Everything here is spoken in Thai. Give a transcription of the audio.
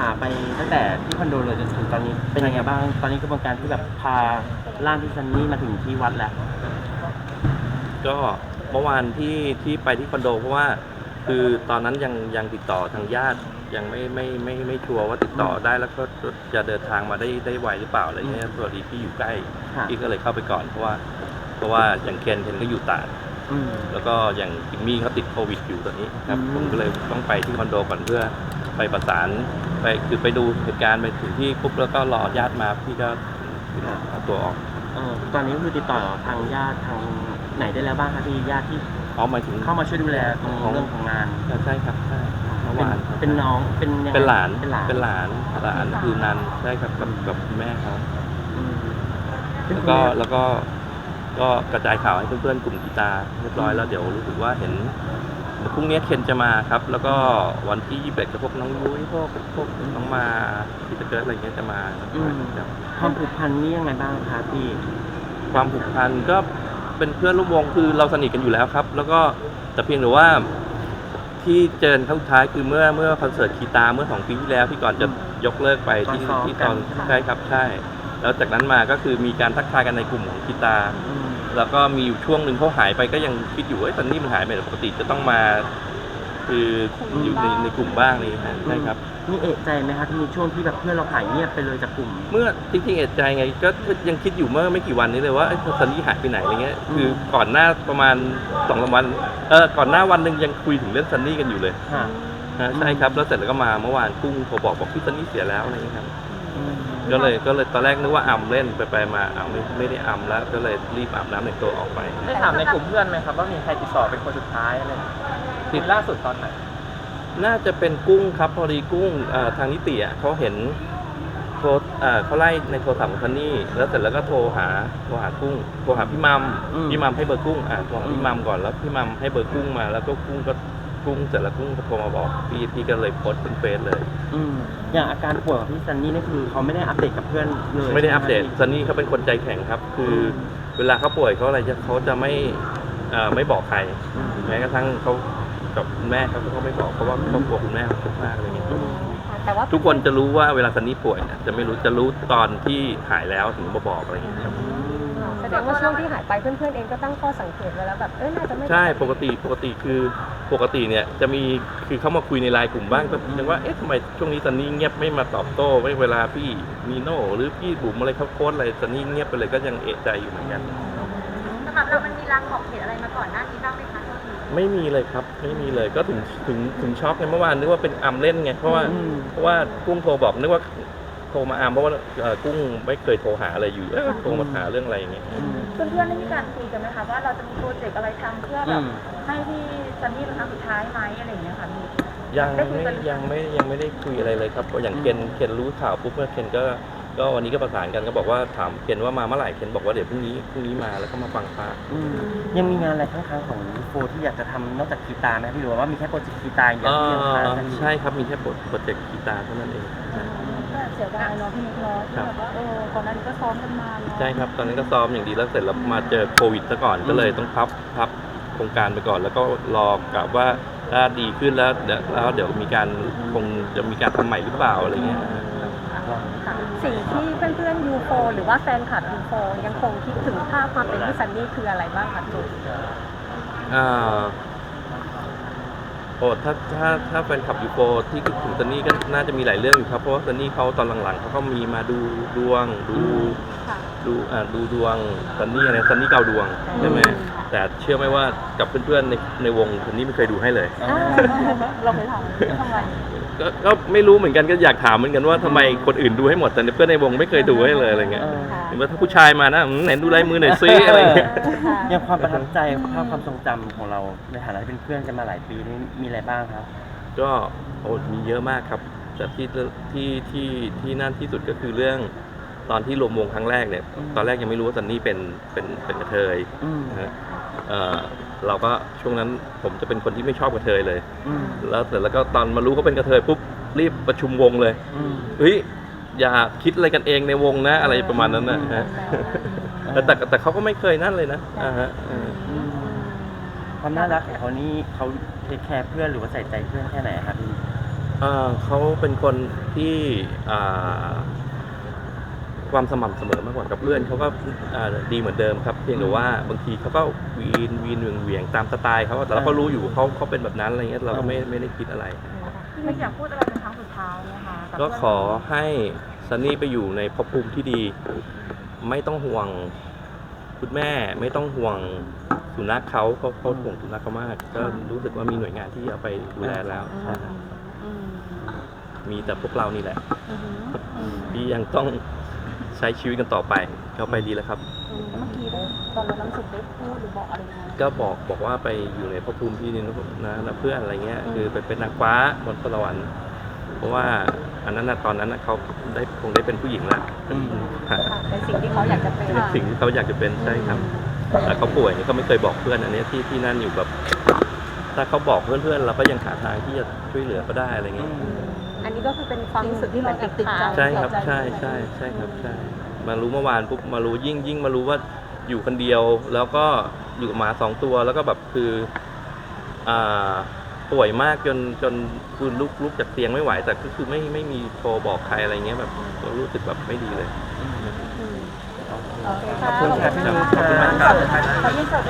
หาไปตั้งแต่ที่คอนโดเลยจนถึงตอนนี้เป็นยังไงบ้าง ตอนนี้กระบวนการที่แบบพาร่างพี่ซันนี่มาถึงที่วัดแล้ว ก็เมื่อวานที่ที่ไปที่คอนโดเพราะว่า คือตอนนั้นยังยังติดต่อทางญาติยังไม่ไม่ไม่ไม่ชัวร์ว่าติดต่อได้แล้วก็จะเดินทางมาได้ได้ไวหรือเปล่าอะไรเงี้ยสวัสดีพี่อยู่ใกล้ค่ะ พี่ก็เลยเข้าไปก่อนเพราะว่า เพราะว่าอย่างเคนเคนก็อยู่ตราดอืม แล้วก็อย่างจิมมี่เขาติดโควิดอยู่ตอนนี้ครับอืมผมก็เลยต้องไปที่คอนโดก่อนเพื่อไปประสานไปคือไปดูเหตุการณ์ไปถึงที่ปุ๊บแล้วก็รอญาติมาพี่ก็เอาตัวออกเออตอนนี้คือติดต่อทางญาติทางไหนได้แล้วบ้างคะพี่ญาติที่เอาหมายถึงเข้ามาช่วยดูแลตรงเรื่องของงานใช่ครับใช่เมื่อเป็นวานเป็นน้องเป็นยังไงเป็นหลานเป็นหลานเป็นหลานหลานคือนันใช่ครับกับกับคุณแม่เขาอืมแล้วก็แล้วก็ ก็กระจายข่าวให้เพื่อนๆกลุ่มกีตาร์เรียบร้อยแล้วเดี๋ยวรู้สึกว่าเห็นพรุ่งนี้เคนจะมาครับ แล้วก็วันที่ยี่สิบเอ็ดกับพวกน้องยุ้ยพวกพวกน้องมาพี่ตะเกิดอะไรเงี้ยจะมาครับความผูกพันนี่ยังไงบ้างคะพี่ ความผูกพันก็เป็นเพื่อนร่วมวงคือเราสนิทกันอยู่แล้วครับ แล้วก็แต่เพียงแต่ว่าที่เจอครั้งสุดท้ายคือเมื่อเมื่อคอนเสิร์ตคีตาเมื่อสองปีที่แล้วที่ก่อนจะยกเลิกไปที่ตอนซ้อมที่ตอนกันใช่ครับใช่ แล้วจากนั้นมาก็คือมีการทักทายกันในกลุ่มของคีตาอืมแล้วก็มีอยู่ช่วงหนึ่งเขาหายไปก็ยังคิดอยู่ว่าตอนนี้มันหายไปแต่ปกติจะต้องมา คืออยู่ในในกลุ่มบ้างนี่ฮะใช่ครับ นี่เอะใจไหมคะที่มีช่วงที่แบบเพื่อนเราหายเงียบไปเลยจากกลุ่ม เมื่อจริงๆเอะใจไงก็ก็ยังคิดอยู่เมื่อไม่กี่วันนี้เลยว่าเอ้ยซันนี่หายไปไหนอะไรเงี้ยอืมคือก่อนหน้าประมาณสองสามวันเออก่อนหน้าวันหนึ่งยังคุยถึงเรื่องซันนี่กันอยู่เลยค่ะนะใช่ครับแล้วเสร็จแล้วก็มาเมื่อวานกุ้งโทรบอกบอกพี่ซันนี่เสียแล้วอะไรเงี้ยครับ อืม ก็เลยก็เลยตอนแรกนึกว่าอ่ำเล่นไปไปมาอ่ำไม่ไม่ได้อ่ำแล้ว ก็เลยรีบอาบน้ำในตัวออกไป ได้ถามในกลุ่มเพื่อนไหมครับว่ามีใครติดต่อเป็นคนสุดท้ายอะไรอย่างเงี้ยคุยล่าสุดตอนไหน น่าจะเป็นกุ้งครับ พอดีกุ้งเอ่อทางนิติอะเขาเห็นโทรเอ่อเขาไล่ในโทรศัพท์ของซันนี่แล้วเสร็จแล้วก็โทรหาโทรหากุ้งโทรหาพี่มัมอืมพี่มัมให้เบอร์กุ้งอะโทรหาอืม พี่มัมก่อนแล้วพี่มัมให้เบอร์กุ้งมาแล้วก็กุ้งก็ กุ้งเสร็จแล้วกุ้งก็โทรมาบอกพี่พี่ก็เลยโพสต์เป็นเฟซเลย อืมอย่างอาการป่วยของพี่ซันนี่นี่คือเขาไม่ได้อัปเดตกับเพื่อนเลยไม่ได้อัปเดตใช่หมซันนี่เขาเป็นคนใจแข็งครับ คือเวลาเขาป่วยเขาอะไรจะเขาจะไม่เอ่อไม่บอกใครอืมแม้กระทั่งเขากับคุณแม่เขาก็ไม่บอกเพราะว่าเขากลัวคุณแม่เขาทุกข์มากอะไรเงี้ยอืมแต่ว่าทุกคนจะรู้ว่าเวลาซันนี่ป่วยเนี่ยจะไม่รู้จะรู้ตอนที่หายแล้วถึงมาบอกอะไรอย่างเงี้ยครับแส ดงว่าช่วงที่หายไปเพื่อนๆเองก็ตั้งข้อสังเกตไว้แล้วแบบเออน่าจะไม่ใช่ปกติปกติคือปกติเนี่ยจะมีคือเขามาคุยในไลน์กลุ่มบ้างก็ยังว่าเอ๊ะทำไมช่วงนี้ซันนี่เงียบไม่มาตอบโต้ไม่เวลาพี่นีโน่หรือพี่บุ๋มอะไรเขาโค้ดอะไรซันนี่เงียบไปเลยก็ยังเอะใจอยู่เหมือนกันสำหรับเรามันมีรางบอกเหตุอะไรมาก่อนหน้านี้บ้างไหมคะไม่มีเลยครับไม่มีเลยก็ถึงถึงถึงช็อกไงเมื่อวานนึกว่าเป็นอัมเล่นไงเพราะว่าอืมเพราะว่ากุ้งโทรบอกนึกว่า โทรมาอัมเพราะว่าเอ่อกุ้งไม่เคยโทรหาอะไรอยู่เอ๊ะโทรมาหาเรื่องอะไรอย่างเงี้ยอืมเพื่อนๆได้มีการคุยกันไหมคะว่าเราจะมีโปรเจกต์อะไรทำเพื่อแบอืบมให้พี่ซันนี่เป็นครั้งสุดท้ายไหมอะไรอย่างเงี้ยค่ะมียังได้คุไม่ยกันหรือยัยังงไม่ยังไม่ได้คุยอะไรเลยครับเพราะอย่างเคนเคนรู้ข่าวปุ๊บเคนก็ก็วันนี้ก็ประสานกันก็บอกว่าถามเคนว่ามาเมื่อไหร่เคนบอกว่าเดี๋ยวพรุ่งนี้พรุ่งนี้มาแล้วก็มาฟังพระอืมยังมีงานอะไรข้างๆของโฟที่อยากจะทำนอกจากกีตาร์ไหมพี่หรือว่ามีแค่โปรเจกต์กีตาร์อย่างเดียวที่ยังค้างกันอยู่ ใช่ครับมีแค่โปรโปรเจกต์กีตาร์เท่านั้นเองก็เสียดายเนาะพี่นิกเนาะที่แบบว่าเออก่อนหน้านี้ก็ซ้อมกันมาเนาะใช่ครับ ตอนนั้นก็ซ้อมอย่างดีแล้วเสร็จแล้วมาเจอโควิดซะก่อนก็เลยต้องพับพับโครงการไปก่อน แล้วก็รอกับว่าถ้าดีขึ้นแล้วเดี๋ยวแล้วเดี๋ยวมีการคงจะมีการทำใหม่หรือเปล่าอะไรเงี้ยค่ะสิ่งที่เพื่อนๆยูโฟหรือว่าแฟนคลับยูโฟยังคงคิดถึงภาพความเป็นพี่ซันนี่คืออะไรบ้างคะพี่อ่า โอ้ถ้าถ้าถ้าแฟนคลับยูโฟที่คิดถึงซันนี่ก็น่าจะมีหลายเรื่องอยู่ครับ เพราะว่าซันนี่เขาตอนหลังๆเขาก็มีมาดูดวงดู ค่ะ ดูอ่าดูดวงซันนี่อะไรซันนี่เกาดวงใช่ไหมอืมแต่เชื่อไหมว่ากับเพื่อนๆในในวงซันนี่ไม่เคยดูให้เลย อ่าเราเคยทำทำไมก็ก็ไม่รู้เหมือนกันก็อยากถามเหมือนกันว่าทำไมคนอื่นดูให้หมดแต่เพื่อนในวงไม่เคยดูให้เลยอะไรเงี้ยเออหรือว่าถ้าผู้ชายมานะอืมไหนดูลายมือหน่อยซิอะไรเงี้ยอย่างความประทับใจภาพความทรงจำของเราในฐานะที่เป็นเพื่อนกันมาหลายปีนี่มีอะไรบ้างครับ ก็โอ้มีเยอะมากครับ แต่ที่ที่ที่ที่นั่นที่สุดก็คือเรื่อง ตอนที่รวมวงครั้งแรกเนี่ยอืมตอนแรกยังไม่รู้ว่าซันนี่เป็นเป็นเป็นกระเทยอืมนะฮะเอ่อเราก็ช่วงนั้นผมจะเป็นคนที่ไม่ชอบกระเทยเลยอืมแล้วเสร็จแล้วก็ตอนมารู้เขาเป็นกระเทยปุ๊บรีบประชุมวงเลยอืมเฮ้ยอย่าคิดอะไรกันเองในวงนะ อะไรประมาณนั้นนะฮะแต่แต่แต่เขาก็ไม่เคยนั่นเลยนะอ่าฮะเอออืมความน่ารักของเขานี่เขาเทคแคร์เพื่อนหรือว่าใส่ใจเพื่อนแค่ไหนครับพี่ เอ่อเขาเป็นคนที่อ่า ความสม่ำเสมอมากกว่ากับเพื่อนเขาก็อ่าดีเหมือนเดิมครับ เพียงแต่ว่าบางทีเขาก็วีนวีนเหวียงเหวียงตามสไตล์เขาแต่เราก็รู้อยู่เขาเขาเป็นแบบนั้นอะไรเงี้ยเราก็ไม่ไม่ได้คิดอะไรพี่มิกอยากพูดอะไรเป็นครั้งสุดท้ายไหมคะบก็เพื่นขอให้ซันนี่ไปอยู่ในภพภูมิที่ดี ไม่ต้องห่วงคุณแม่ไม่ต้องห่วงสุนัขเขาเขาเขาห่วงสุนัขเขามาก ก็รู้สึกว่ามีหน่วยงานที่เอาไปดูแลแล้วใช่ครับอืมมีแต่พวกเรานี่แหละอืมอืมที่ยังต้อง ใช้ชีวิตกันต่อไปก็ไปดีแล้วครับอืมเมื่อกี้ได้ตอนเราน้ำสุดได้พูดหรือบอกอะไรไหมก็บอกบอกว่าไปอยู่ในภพภูมิที่นี่นะนะนะเพื่อนอะไรเงี้ยคือไปเป็นนางฟ้าบนสวรรค์เพราะว่าอันนั้นนะตอนนั้นนะเขาได้คงได้เป็นผู้หญิงแล้วอืม ฮะเป็นสิ่งที่เขาอยากจะเป็นเป็นสิ่งที่เขาอยากจะเป็นใช่ครับแต่เขาป่วยนี่เขาไม่เคยบอกเพื่อนอันเนี้ยที่ที่นั่นอยู่แบบ ถ้าเขาบอกเพื่อนๆเราก็ยังหาทางที่จะช่วยเหลือก็ได้อะไรเงี้ยอัน นี้ก็คือเป็นความรู้สึกที่มันติดค้างใช่ครับใช่ใช่ใช่ครับใช่มารู้เมื่อวานปุ๊บมารู้ยิ่งยิ่งมารู้ว่าอยู่คนเดียว แล้วก็อยู่กับหมาสองตัวแล้วก็แบบคืออ่าป่วยมากจนจนคือลุกลุกจากเตียงไม่ไหว แต่ก็คือไม่ไม่มีโทรบอกใครอะไรเงี้ยแบบเรารู้สึกแบบไม่ดีเลยอืมโอเคขอบคุณครับพี่มิกขอบคุณมากครับขอยื่นเสิร์ฟ